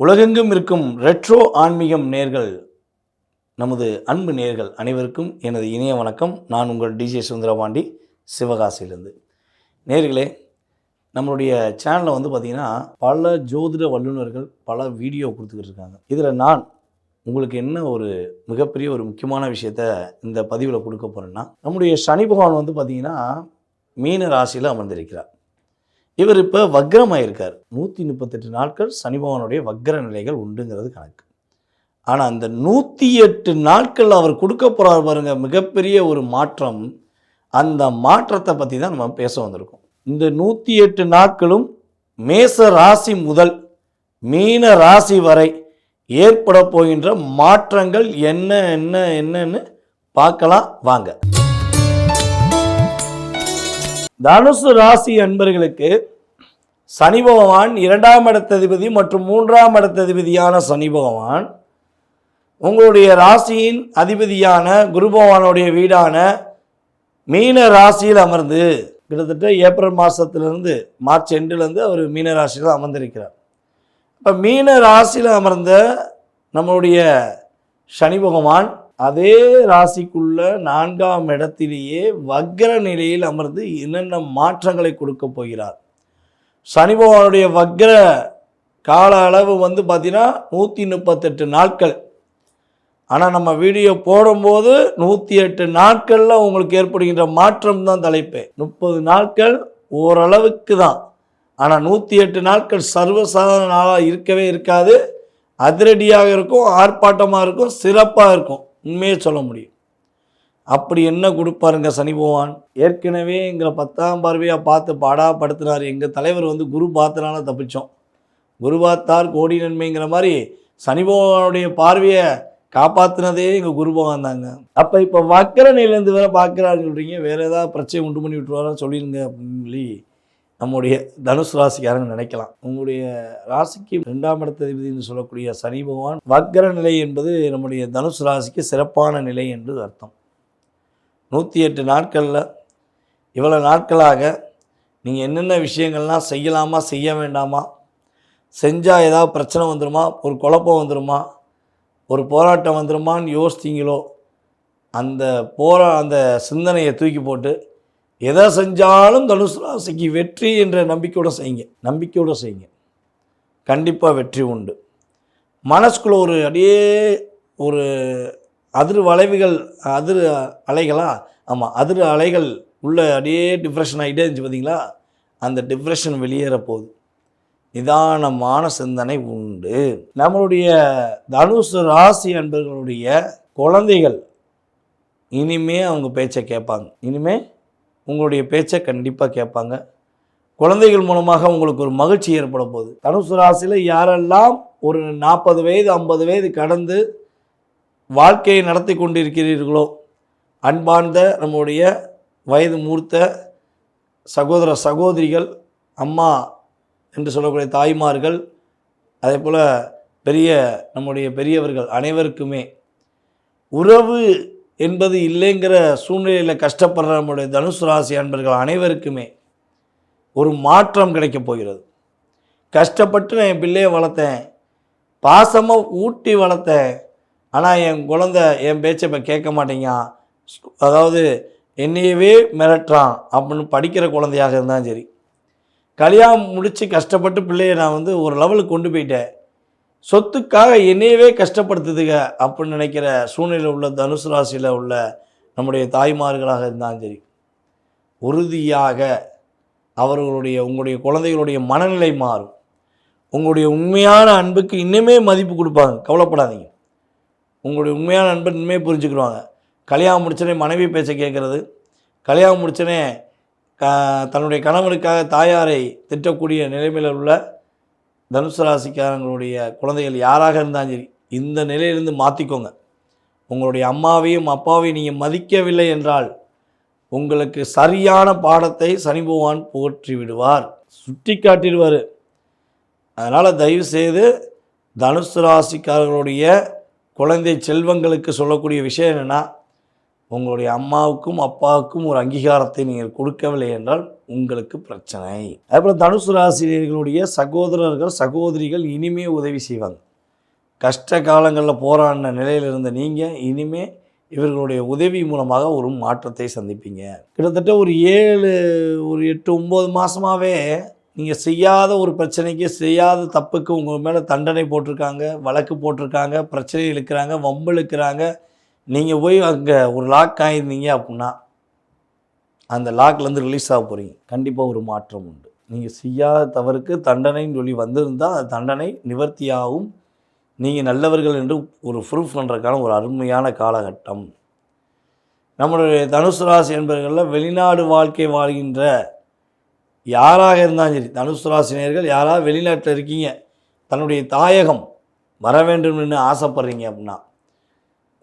உலகெங்கும் இருக்கும் ரெட்ரோ ஆன்மீகம் நேர்கள் நமது அன்பு நேர்கள் அனைவருக்கும் எனது இணைய வணக்கம். நான் உங்கள் டிஜே சுந்தரபாண்டி சிவகாசியிலிருந்து. நேர்களே நம்மளுடைய சேனலில் வந்து பார்த்திங்கன்னா பல ஜோதிட வல்லுநர்கள் பல வீடியோ கொடுத்துக்கிட்டு இருக்காங்க. இதில் நான் உங்களுக்கு என்ன ஒரு மிகப்பெரிய ஒரு முக்கியமான விஷயத்த இந்த பதிவில் கொடுக்க போகிறேன்னா நம்முடைய சனி பகவான் வந்து பார்த்திங்கன்னா மீன ராசியில் அமர்ந்திருக்கிறார். இவர் இப்போ வக்ரமாயிருக்கார். நூற்றி முப்பத்தெட்டு நாட்கள் சனி பகவானுடைய வக்ர நிலைகள் உண்டுங்கிறது கணக்கு. ஆனால் அந்த நூற்றி எட்டு நாட்கள் அவர் கொடுக்க போகிறார் பாருங்க மிகப்பெரிய ஒரு மாற்றம். அந்த மாற்றத்தை பற்றி தான் நம்ம பேச வந்திருக்கோம். இந்த நூற்றி எட்டு நாட்களும் மேச ராசி முதல் மீன ராசி வரை ஏற்பட போகின்ற மாற்றங்கள் என்ன என்ன என்னன்னு பார்க்கலாம். வாங்க. தனுசு ராசி அன்பர்களுக்கு சனி பகவான் இரண்டாம் இடத்ததிபதி மற்றும் மூன்றாம் இடத்ததிபதியான சனி பகவான். உங்களுடைய ராசியின் அதிபதியான குரு பகவானுடைய வீடான மீன ராசியில் அமர்ந்து கிட்டத்தட்ட ஏப்ரல் மாதத்துலேருந்து மார்ச் எண்டுலேருந்து அவர் மீன ராசியில் அமர்ந்திருக்கிறார். இப்போ மீன ராசியில் அமர்ந்த நம்மளுடைய சனி பகவான் அதே ராசிக்குள்ள நான்காம் இடத்திலேயே வக்ர நிலையில் அமர்ந்து என்னென்ன மாற்றங்களை கொடுக்க போகிறார்? சனி பகவானுடைய வக்ர கால அளவு வந்து பார்த்தீங்கன்னா நூற்றி முப்பத்தெட்டு நாட்கள். ஆனால் நம்ம வீடியோ போடும்போது நூற்றி எட்டு நாட்களில் உங்களுக்கு ஏற்படுகின்ற மாற்றம் தான் தலைப்பு. முப்பது நாட்கள் ஓரளவுக்கு தான். ஆனால் நூற்றி எட்டு நாட்கள் சர்வசாதாரண நாளாக இருக்கவே இருக்காது. அதிரடியாக இருக்கும் ஆர்ப்பாட்டமாக இருக்கும் சிறப்பாக இருக்கும். உண்மையே சொல்ல முடியும். அப்படி என்ன கொடுப்பாருங்க சனி பகவான்? ஏற்கனவே எங்களை பத்தாம் பார்வையாக பார்த்து பாடாப்படுத்தினார் எங்கள் தலைவர் வந்து குரு பார்த்தனால தப்பிச்சோம். குரு பார்த்தார் கோடி நன்மைங்கிற மாதிரி சனி பகவானுடைய பார்வையை காப்பாற்றினதே எங்கள் குரு பகவான் தாங்க. அப்போ இப்போ வக்கர நிலையிலேருந்து வேற பார்க்குறாருன்னு சொல்கிறீங்க வேறு ஏதாவது பிரச்சனை உண்டு பண்ணி விட்டுருவாரா சொல்லிடுங்க அப்படின்னு சொல்லி நம்முடைய தனுசு ராசிக்காரங்க நினைக்கலாம். உங்களுடைய ராசிக்கு ரெண்டாம் இடத்ததிபதினு சொல்லக்கூடிய சனி பகவான் வக்கர நிலை என்பது நம்முடைய தனுசு ராசிக்கு சிறப்பான நிலை என்று அர்த்தம். நூற்றி எட்டு நாட்களில் இவ்வளோ நாட்களாக நீங்கள் என்னென்ன விஷயங்கள்லாம் செய்யலாமா செய்ய வேண்டாமா செஞ்சால் ஏதாவது பிரச்சனை வந்துருமா ஒரு குழப்பம் வந்துருமா ஒரு போராட்டம் வந்துருமான்னு யோசித்தீங்களோ அந்த போரா அந்த சிந்தனையை தூக்கி போட்டு எதை செஞ்சாலும் தனுசு ராசிக்கு வெற்றி என்ற நம்பிக்கையோடு செய்யுங்க. நம்பிக்கையோடு செய்யுங்க. கண்டிப்பாக வெற்றி உண்டு. மனசுக்குள்ள ஒரு அப்படியே ஒரு அதிர் வளைவுகள் அதிர் அலைகளா? ஆமாம் அதிர் அலைகள் உள்ள அப்படியே டிப்ரெஷன் ஆகிட்டே இருந்துச்சு பார்த்தீங்களா அந்த டிப்ரெஷன் வெளியேற போகுது. நிதானமான சிந்தனை உண்டு. நம்மளுடைய தனுசு ராசி அன்பர்களுடைய குழந்தைகள் இனிமே அவங்க பேச்சை கேட்பாங்க. இனிமே உங்களுடைய பேச்சை கண்டிப்பாக கேட்பாங்க. குழந்தைகள் மூலமாக உங்களுக்கு ஒரு மகிழ்ச்சி ஏற்பட போகுது. தனுசு ராசியில் யாரெல்லாம் ஒரு நாற்பது வயது ஐம்பது வயது கடந்து வாழ்க்கையை நடத்தி கொண்டிருக்கிறீர்களோ அன்பார்ந்த நம்முடைய வயது மூர்த்த சகோதர சகோதரிகள் அம்மா என்று சொல்லக்கூடிய தாய்மார்கள் அதே போல் பெரிய நம்முடைய பெரியவர்கள் அனைவருக்குமே உறவு என்பது இல்லைங்கிற சூழ்நிலையில் கஷ்டப்படுற நம்முடைய தனுசு ராசி அன்பர்கள் அனைவருக்குமே ஒரு மாற்றம் கிடைக்கப் போகிறது. கஷ்டப்பட்டு நான் என் பிள்ளையை வளர்த்தேன். பாசமாக ஊட்டி வளர்த்தேன். ஆனால் என் குழந்த என் பேச்சை இப்போ கேட்க மாட்டேங்கான் அதாவது என்னையவே மிரட்டுறான் அப்படின்னு படிக்கிற குழந்தையாக இருந்தாலும் சரி. கல்யாணம் முடித்து கஷ்டப்பட்டு பிள்ளையை நான் வந்து ஒரு லெவலுக்கு கொண்டு போயிட்டேன். சொத்துக்காக என்னையவே கஷ்டப்படுத்துதுங்க அப்படின்னு நினைக்கிற சூழ்நிலை உள்ள தனுசு ராசியில் உள்ள நம்முடைய தாய்மார்களாக இருந்தாலும் சரி உறுதியாக அவர்களுடைய உங்களுடைய குழந்தைகளுடைய மனநிலை மாறும். உங்களுடைய உண்மையான அன்புக்கு இன்னுமே மதிப்பு கொடுப்பாங்க. கவலைப்படாதீங்க. உங்களுடைய உண்மையான அன்பை இனிமே புரிஞ்சுக்கிடுவாங்க. கல்யாணம் முடிச்சனே மனைவி பேச கேட்குறது கல்யாணம் முடிச்சனே க தன்னுடைய கணவனுக்காக தாயாரை திட்டக்கூடிய நிலைமையில் உள்ள தனுசு ராசிக்காரங்களுடைய குழந்தைகள் யாராக இருந்தாலும் சரி இந்த நிலையிலிருந்து மாற்றிக்கோங்க உங்களுடைய அம்மாவையும் அப்பாவையும் நீங்கள் மதிக்கவில்லை என்றால் உங்களுக்கு சரியான பாடத்தை சனி பகவான் போற்றி விடுவார். சுட்டி காட்டிடுவார். அதனால் தயவு செய்து தனுசு ராசிக்காரர்களுடைய குழந்தை செல்வங்களுக்கு சொல்லக்கூடிய விஷயம் என்னென்னா உங்களுடைய அம்மாவுக்கும் அப்பாவுக்கும் ஒரு அங்கீகாரத்தை நீங்கள் கொடுக்கவில்லை என்றால் உங்களுக்கு பிரச்சனை. அதுபோல் தனுசு ராசினியர்களுடைய சகோதரர்கள் சகோதரிகள் இனிமே உதவி செய்வாங்க. கஷ்ட காலங்களில் போராடின நிலையில் இருந்த நீங்கள் இனிமே இவர்களுடைய உதவி மூலமாக ஒரு மாற்றத்தை சந்திப்பீங்க. கிட்டத்தட்ட ஒரு ஏழு ஒரு எட்டு ஒம்பது மாதமாகவே நீங்கள் செய்யாத ஒரு பிரச்சனைக்கு செய்யாத தப்புக்கு உங்கள் மேலே தண்டனை போட்டிருக்காங்க வழக்கு போட்டிருக்காங்க பிரச்சனை இழுக்கிறாங்க வம்பு இழுக்கிறாங்க நீங்கள் போய் அங்கே ஒரு லாக் ஆகிருந்தீங்க அப்படின்னா அந்த லாக்லேருந்து ரிலீஸ் ஆக போகிறீங்க கண்டிப்பாக ஒரு மாற்றம் உண்டு. நீங்கள் செய்யாத தவறுக்கு தண்டனைன்னு சொல்லி வந்திருந்தால் அந்த தண்டனை நிவர்த்தியாகவும் நீங்கள் நல்லவர்கள் என்று ஒரு ப்ரூஃப் பண்ணுறதுக்கான ஒரு அருமையான காலகட்டம். நம்மளுடைய தனுசு ராசி என்பவர்களில் வெளிநாடு வாழ்க்கை வாழ்கின்ற யாராக இருந்தாலும் சரி தனுசு ராசினியர்கள் யாராவது வெளிநாட்டில் இருக்கீங்க தன்னுடைய தாயகம் வர வேண்டும் என்று ஆசைப்பட்றீங்க அப்படின்னா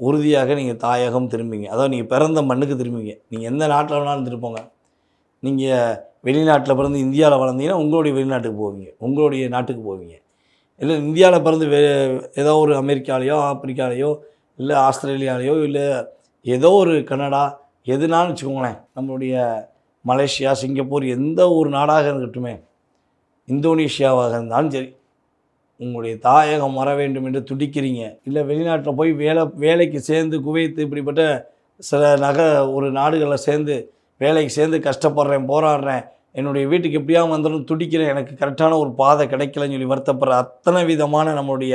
உறுதியாக நீங்கள் தாயகம் திரும்பிங்க அதாவது நீங்கள் பிறந்த மண்ணுக்கு திரும்பிங்க நீங்கள் எந்த நாட்டில் வேணாலும் திருப்போங்க நீங்கள் வெளிநாட்டில் பிறந்து இந்தியாவில் வளர்ந்தீங்கன்னா உங்களுடைய வெளிநாட்டுக்கு போவீங்க. உங்களுடைய நாட்டுக்கு போவீங்க. இல்லை இந்தியாவில் பிறந்து வே ஏதோ ஒரு அமெரிக்காலேயோ ஆப்பிரிக்காலேயோ இல்லை ஆஸ்திரேலியாலேயோ இல்லை ஏதோ ஒரு கனடா எதுனாலும் வச்சுக்கோங்களேன். நம்மளுடைய மலேசியா சிங்கப்பூர் எந்த ஒரு நாடாக இருக்கட்டுமே இந்தோனேஷியாவாக இருந்தாலும் சரி. உங்களுடைய தாயகம் வர வேண்டும் என்று துடிக்கிறீங்க. இல்லை வெளிநாட்டில் போய் வேலை வேலைக்கு சேர்ந்து குவைத்து இப்படிப்பட்ட சில நக ஒரு நாடுகளில் சேர்ந்து வேலைக்கு சேர்ந்து கஷ்டப்படுறேன் போராடுறேன் என்னுடைய வீட்டுக்கு எப்படியாவது வந்துடும் துடிக்கிறேன் எனக்கு கரெக்டான ஒரு பாதை கிடைக்கலன்னு சொல்லி வருத்தப்படுற அத்தனை விதமான நம்மளுடைய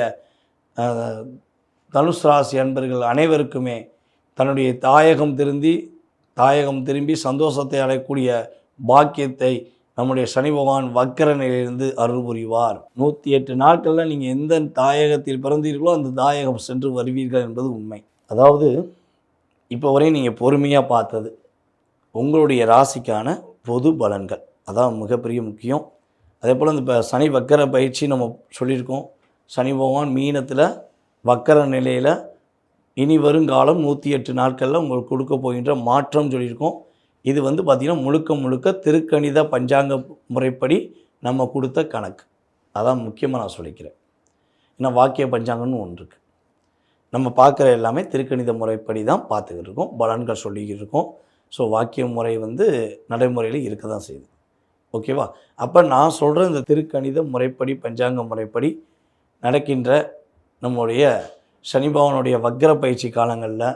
தனுஷ் ராசி அன்பர்கள் அனைவருக்குமே தன்னுடைய தாயகம் திருந்தி தாயகம் திரும்பி சந்தோஷத்தை அடையக்கூடிய பாக்கியத்தை நம்முடைய சனி பகவான் வக்கர நிலையிலிருந்து அருள் புரிவார் நூற்றி எட்டு நாட்களில் நீங்கள் எந்த தாயகத்தில் பிறந்தீர்களோ அந்த தாயகம் சென்று வருவீர்கள் என்பது உண்மை. அதாவது இப்போ வரையும் நீங்கள் பொறுமையாக பார்த்தது உங்களுடைய ராசிக்கான பொது பலன்கள். அதான் மிகப்பெரிய முக்கியம். அதே போல் இந்த இப்போ சனி வக்கர பயிற்சி நம்ம சொல்லியிருக்கோம். சனி பகவான் மீனத்தில் வக்கர நிலையில் இனி வருங்காலம் நூற்றி எட்டு நாட்களில் உங்களுக்கு கொடுக்க போகின்ற மாற்றம் சொல்லியிருக்கோம். இது வந்து பார்த்திங்கன்னா முழுக்க முழுக்க திருக்கணித பஞ்சாங்க முறைப்படி நம்ம கொடுத்த கணக்கு. அதான் முக்கியமாக நான் சொல்லிக்கிறேன். ஏன்னா வாக்கிய பஞ்சாங்கம்னு ஒன்று இருக்குது நம்ம பார்க்குற எல்லாமே திருக்கணித முறைப்படி தான் பார்த்துக்கிட்டு இருக்கோம். பலன்கள் சொல்லிக்கிட்டு இருக்கோம். ஸோ வாக்கிய முறை வந்து நடைமுறையில் இருக்க தான் செய்யுது. ஓகேவா அப்போ நான் சொல்கிற இந்த திருக்கணித முறைப்படி பஞ்சாங்க முறைப்படி நடக்கின்ற நம்முடைய சனி வக்கர பயிற்சி காலங்களில்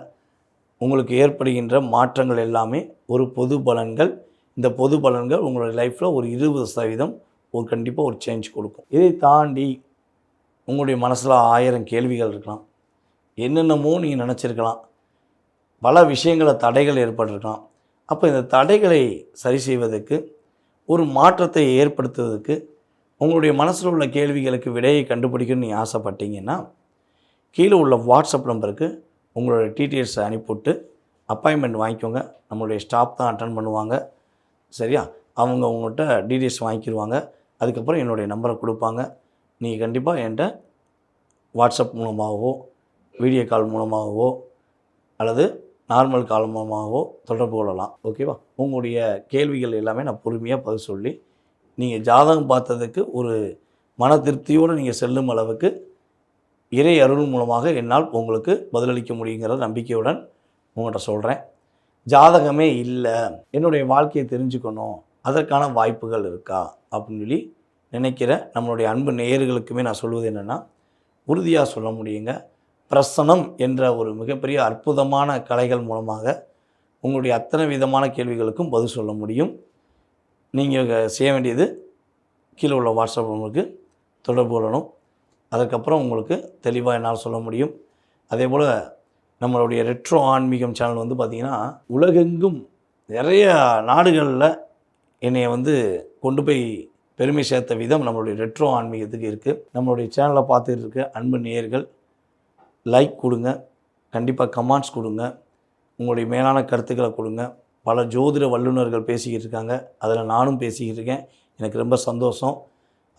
உங்களுக்கு ஏற்படுகின்ற மாற்றங்கள் எல்லாமே ஒரு பொது பலன்கள். இந்த பொது பலன்கள் உங்களுடைய லைஃப்பில் ஒரு இருபது சதவீதம் ஒரு கண்டிப்பாக ஒரு சேஞ்ச் கொடுக்கும். இதை தாண்டி உங்களுடைய மனசில் ஆயிரம் கேள்விகள் இருக்கலாம். என்னென்னமோ நீங்கள் நினச்சிருக்கலாம். பல விஷயங்களை தடைகள் ஏற்பட்டிருக்கலாம். அப்போ இந்த தடைகளை சரி செய்வதற்கு ஒரு மாற்றத்தை ஏற்படுத்துவதற்கு உங்களுடைய மனசில் உள்ள கேள்விகளுக்கு விடையை கண்டுபிடிக்கணும்னு நீ ஆசைப்பட்டீங்கன்னா கீழே உள்ள வாட்ஸ்அப் நம்பருக்கு உங்களோட டீட்டெயில்ஸை அனுப்பிவிட்டு அப்பாயின்மெண்ட் வாங்கிக்கோங்க. நம்மளுடைய ஸ்டாஃப் தான் அட்டன் பண்ணுவாங்க. சரியா? அவங்க உங்கள்கிட்ட டீட்டெயில்ஸ் வாங்கிக்கிடுவாங்க அதுக்கப்புறம் என்னுடைய நம்பரை கொடுப்பாங்க. நீங்கள் கண்டிப்பாக என்கிட்ட வாட்ஸ்அப் மூலமாகவோ வீடியோ கால் மூலமாகவோ அல்லது நார்மல் கால் மூலமாகவோ தொடர்பு கொள்ளலாம். ஓகேவா உங்களுடைய கேள்விகள் எல்லாமே நான் பொறுமையாக பதில் சொல்லி நீங்கள் ஜாதகம் பார்த்ததுக்கு ஒரு மன திருப்தியோடு நீங்கள் செல்லும் அளவுக்கு இறை அருள் மூலமாக என்னால் உங்களுக்கு பதிலளிக்க முடியுங்கிற நம்பிக்கையுடன் உங்கள்கிட்ட சொல்கிறேன் ஜாதகமே இல்லை. என்னுடைய வாழ்க்கையை தெரிஞ்சுக்கணும். அதற்கான வாய்ப்புகள் இருக்கா? அப்படின்னு சொல்லி நினைக்கிற நம்மளுடைய அன்பு நேயர்களுக்குமே நான் சொல்வது என்னென்னா உறுதியாக சொல்ல முடியுங்க. பிரசனம் என்ற ஒரு மிகப்பெரிய அற்புதமான கலைகள் மூலமாக உங்களுடைய அத்தனை விதமான கேள்விகளுக்கும் பதில் சொல்ல முடியும். நீங்கள் செய்ய வேண்டியது கீழே உள்ள வாட்ஸ்அப் நம்பருக்கு தொடர்பு கொள்ளணும். அதுக்கப்புறம் உங்களுக்கு தெளிவாக என்னால் சொல்ல முடியும். அதே போல் நம்மளுடைய ரெட்ரோ ஆன்மீகம் சேனல் வந்து பார்த்திங்கன்னா உலகெங்கும் நிறைய நாடுகளில் என்னையை வந்து கொண்டு போய் பெருமை சேர்த்த விதம் நம்மளுடைய ரெட்ரோ ஆன்மீகத்துக்கு இருக்குது நம்மளுடைய சேனலை பார்த்துட்டு இருக்க அன்பு நேயர்கள் லைக் கொடுங்க. கண்டிப்பாக கமெண்ட்ஸ் கொடுங்க. உங்களுடைய மேலான கருத்துக்களை கொடுங்க. பல ஜோதிட வல்லுநர்கள் பேசிக்கிட்டு இருக்காங்க. அதில் நானும் பேசிக்கிட்டு இருக்கேன். எனக்கு ரொம்ப சந்தோஷம்.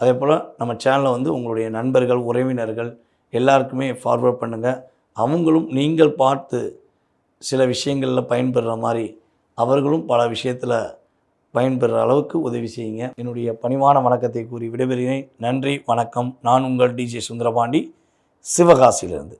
அதே போல் நம்ம சேனலை வந்து உங்களுடைய நண்பர்கள் உறவினர்கள் எல்லாருக்குமே ஃபார்வர்ட் பண்ணுங்கள் அவங்களும் நீங்கள் பார்த்து சில விஷயங்களில் பயன்பெறுற மாதிரி அவர்களும் பல விஷயத்தில் பயன்பெறுற அளவுக்கு உதவி செய்யுங்க. என்னுடைய பணிவான வணக்கத்தை கூறி விடைபெறுகிறேன். நன்றி வணக்கம். நான் உங்கள் டிஜே சுந்தரபாண்டி சிவகாசியிலிருந்து.